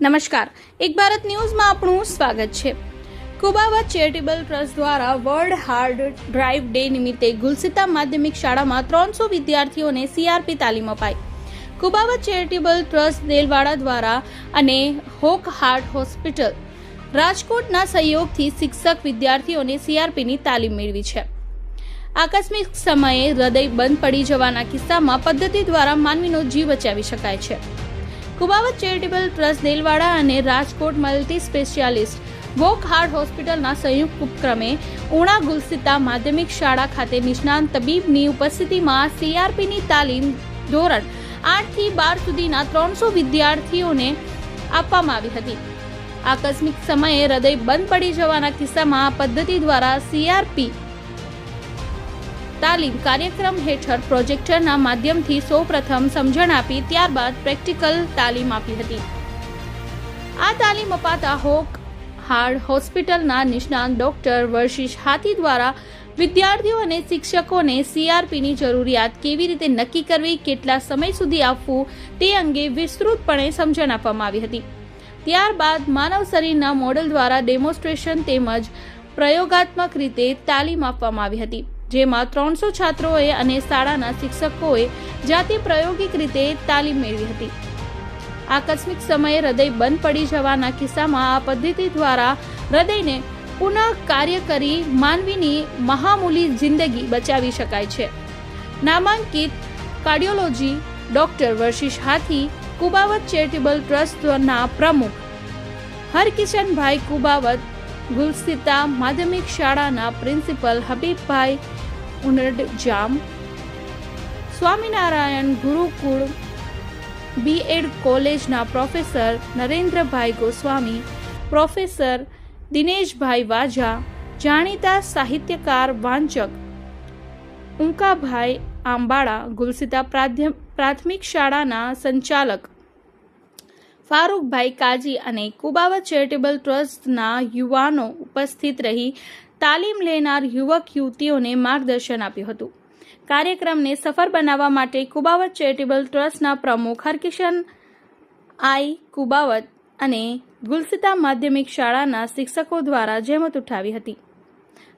નમસ્કાર. એક ભારત ન્યૂઝમાં આપણું સ્વાગત છે. કુબાવા ચેરિટેબલ ટ્રસ્ટ દ્વારા વર્લ્ડ હાર્ડ ડ્રાઈવ ડે નિમિત્તે ગુલસિતા માધ્યમિક શાળામાં ત્રણસો વિદ્યાર્થીઓને સીઆરપી તાલીમ અપાઈ. કુબાવા ચેરિટેબલ ટ્રસ્ટ દેલવાડા દ્વારા અને હોક હાર્ટ હોસ્પિટલ રાજકોટના સહયોગથી શિક્ષક વિદ્યાર્થીઓને સીઆરપીની તાલીમ મેળવી છે. આકસ્મિક સમયે હૃદય બંધ પડી જવાના કિસ્સામાં પદ્ધતિ દ્વારા માનવીનો જીવ બચાવી શકાય છે. કુબાવત ચેરિટેબલ ટ્રસ્ટ દેલવાડા અને Rajkot multi specialist Wockhardt હોસ્પિટલના સંયુક્ત ઉપક્રમે ઉણા ગુલસિતા માધ્યમિક શાળા ખાતે નિષ્ણાંત તબીબની ઉપસ્થિતિમાં સીઆરપીની તાલીમ ધોરણ આઠથી બાર સુધીના ત્રણસો વિદ્યાર્થીઓને આપવામાં આવી હતી. આકસ્મિક સમયે હૃદય બંધ પડી જવાના કિસ્સામાં પદ્ધતિ દ્વારા સીઆરપી તાલીમ કાર્યક્રમ હેઠળ પ્રોજેક્ટરના માધ્યમથી સૌપ્રથમ સમજણ આપી ત્યારબાદ પ્રેક્ટિકલ તાલીમ આપી હતી. આ તાલીમ અપાતા હોક હાર્ડ હોસ્પિટલના નિષ્ણાંત ડોક્ટર વર્ષિષ હાથી દ્વારા વિદ્યાર્થીઓ અને શિક્ષકોને સીઆરપીની જરૂરિયાત કેવી રીતે નક્કી કરવી, કેટલા સમય સુધી આપવું તે અંગે વિસ્તૃતપણે સમજણ આપવામાં આવી હતી. ત્યારબાદ માનવ શરીરના મોડેલ દ્વારા ડેમોન્સ્ટ્રેશન તેમજ પ્રયોગાત્મક રીતે તાલીમ આપવામાં આવી હતી. જેમાં ત્રણસો છાત્રોએ અને શાળાના શિક્ષકોએ જાતે પ્રાયોગિક રીતે તાલીમ મેળવી હતી. આકસ્મિક સમયે હૃદય બંધ પડી જવાના કિસ્સામાં આ પદ્ધતિ દ્વારા હૃદયને પુનઃ કાર્ય કરી માનવીની મહામૂલી જિંદગી બચાવી શકાય છે. નામાંકિત cardiology doctor Varshish Hathi, Kubavat charitable ટ્રસ્ટના પ્રમુખ હરકિશનભાઈ કુબાવત ગુલસિતા માધ્યમિક શાળાના principal Habibbhai Unad Jam Swaminarayan Gurukul B Ed કોલેજના પ્રોફેસર નરેન્દ્રભાઈ ગોસ્વામી, પ્રોફેસર દિનેશભાઈ વાજા, જાણીતા સાહિત્યકાર વાંચક ઉંકાભાઈ આંબાળા ગુલસિતા પ્રાથમિક શાળાના સંચાલક ફારૂકભાઈ કાજી અને કુબાવત ચેરિટેબલ ટ્રસ્ટના યુવાનો ઉપસ્થિત રહી તાલીમ લેનાર યુવક યુવતીઓને માર્ગદર્શન આપ્યું હતું. કાર્યક્રમને સફળ બનાવવા માટે કુબાવત ચેરિટેબલ ટ્રસ્ટના પ્રમુખ હરકિશન આઈ કુબાવત અને ગુલસિતા માધ્યમિક શાળાના શિક્ષકો દ્વારા જહેમત ઉઠાવી હતી.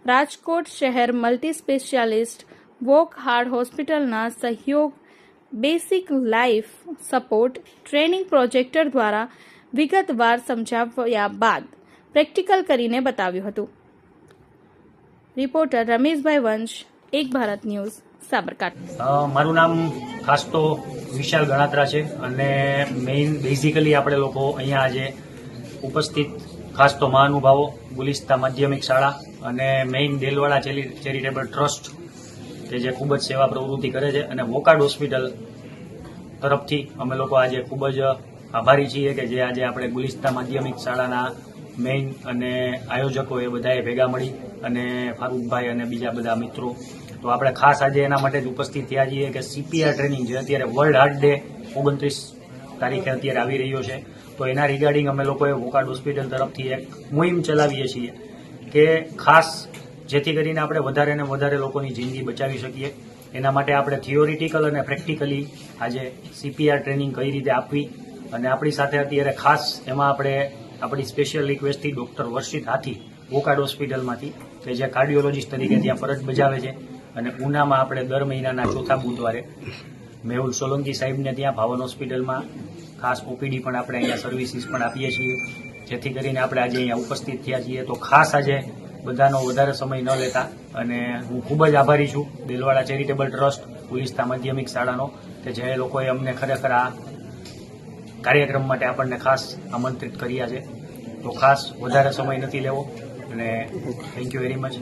રાજકોટ શહેર મલ્ટી સ્પેશિયાલિસ્ટ વોક હાર્ડ હોસ્પિટલના સહયોગ basic life support training projector દ્વારા વિગતવાર સમજાવ્યા બાદ પ્રેક્ટિકલ કરીને બતાવ્યું હતું. રિપોર્ટર રમેશભાઈ વંશ, એક ભારત ન્યૂઝ, સાબરકાંઠા. મારું નામ ખાસ તો વિશાલ ગણાત્રા છે અને મેઇન બેઝિકલી આપણે લોકો અહીંયા આજે ઉપસ્થિત ખાસ તો મહાનુભાવો, ગુલિસ્તા માધ્યમિક શાળા અને મેઇન દેલવાડા ચેરી- ચેરિટેબલ ટ્રસ્ટ કે જે ખૂબ જ સેવા પ્રવૃત્તિ કરે છે અને વોકાડ હોસ્પિટલ તરફથી અમે લોકો આજે ખૂબ જ આભારી છીએ કે જે આજે આપણે ગુલિસ્તા માધ્યમિક શાળાના મેઇન અને આયોજકો એ બધાએ ભેગા મળી અને ફારૂકભાઈ અને બીજા બધા મિત્રો. તો આપણે ખાસ આજે એના માટે જ ઉપસ્થિત થયા છીએ કે સીપીઆર ટ્રેનિંગ જે અત્યારે વર્લ્ડ હાર્ટ ડે ઓગણત્રીસ તારીખે અત્યારે આવી રહ્યો છે. તો એના રિગાર્ડિંગ અમે લોકોએ વોકાડ હોસ્પિટલ તરફથી એક મુહિમ ચલાવીએ છીએ કે ખાસ જેથી કરીને આપણે વધારે ને વધારે લોકોની જિંદગી બચાવી શકીએ. એના માટે આપણે થિયોરિટિકલ અને પ્રેક્ટિકલી આજે સીપીઆર ટ્રેનિંગ કઈ રીતે આપવી અને આપણી સાથે અત્યારે ખાસ એમાં આપણે આપણી સ્પેશિયલ રિક્વેસ્ટથી ડૉક્ટર વર્ષિત હાથી વોકાડ હોસ્પિટલમાંથી કે જે કાર્ડિયોલોજીસ્ટ તરીકે ત્યાં ફરજ બજાવે છે અને ઉનામાં આપણે દર મહિનાના ચોથા બુધવારે મેહુલ સોલંકી સાહેબને ત્યાં ભાવન હોસ્પિટલમાં ખાસ ઓપીડી પણ આપણે અહીંયા સર્વિસીસ પણ આપીએ છીએ. જેથી કરીને આપણે આજે અહીંયા ઉપસ્થિત થયા છીએ. તો ખાસ આજે બધાનો વધારે સમય ન લેતા અને હું ખૂબ જ આભારી છું દિલવાડા ચેરિટેબલ ટ્રસ્ટ ગુલિસ્તા માધ્યમિક શાળાનો કે જે લોકોએ અમને ખરેખર આ કાર્યક્રમ માટે આપણને ખાસ આમંત્રિત કર્યા છે. તો ખાસ વધારે સમય નથી લેવો અને થેન્ક યુ વેરી મચ